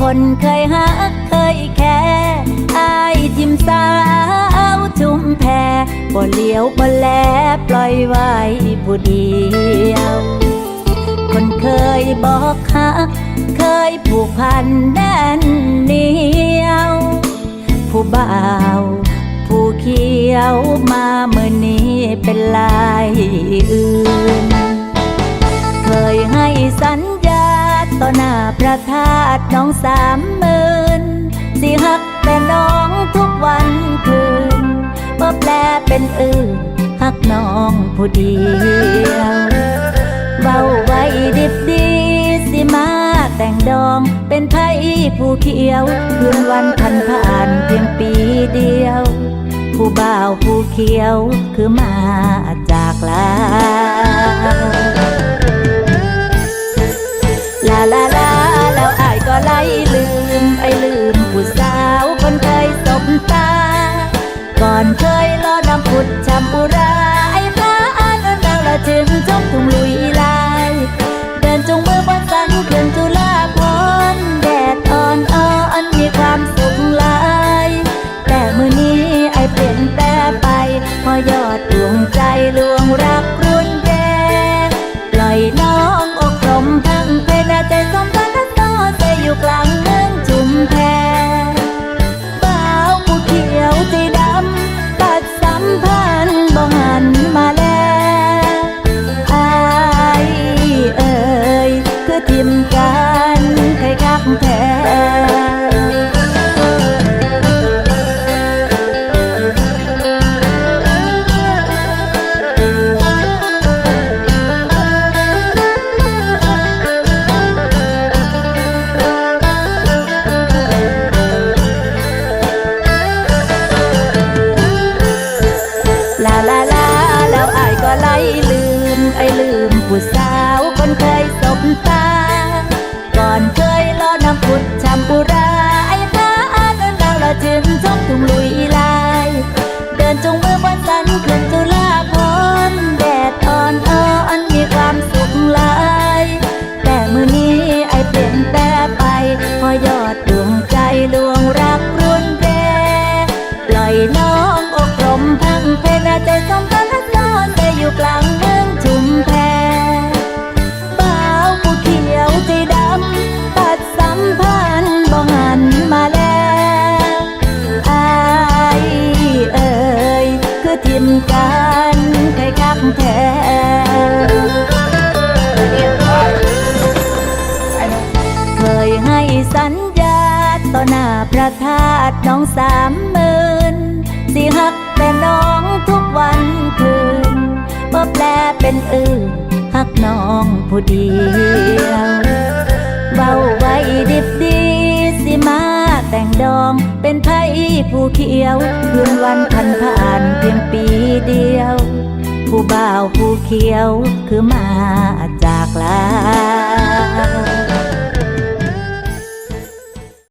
คนเคยหักเคยแค่อายทิมสาวชุมแพบ่เลี้ยวบ่แลปล่อยไว้ผู้เดียว คนเคยบอกฮัก เคยผูกพันแน่นเหนียว ผู้บ่าวผู้เขียวมาเมื่อนี้เป็นลายอื่น ต่อหน้าพระธาตุน้องสามหมื่นสิฮักแต่น้องทุกวันคืนบ่แปลเป็นอื่นฮักน้องผู้เดียวเบาไว้ดิบดีสิมาแต่งดองเป็นไพ่ผู้เขียวคืนวันพันผ่านเพียงปีเดียว ผู้บ่าวผู้เขียวคือมาจากลา คือทิมกันใครคักแท้เคยให้สัญญาต่อหน้าพระธาตุน้องสามหมื่นสิฮักแต่น้องทุกวันคืนบ่แปลเป็นอื่นฮักน้องผู้เดียวเบาไว้ดิบดีสิมา แต่งดองเป็นไพ่ผู้เขียวคืนวันพันผ่านเพียงปีเดียว ผู้บ่าวผู้เขียวคือมาจากลา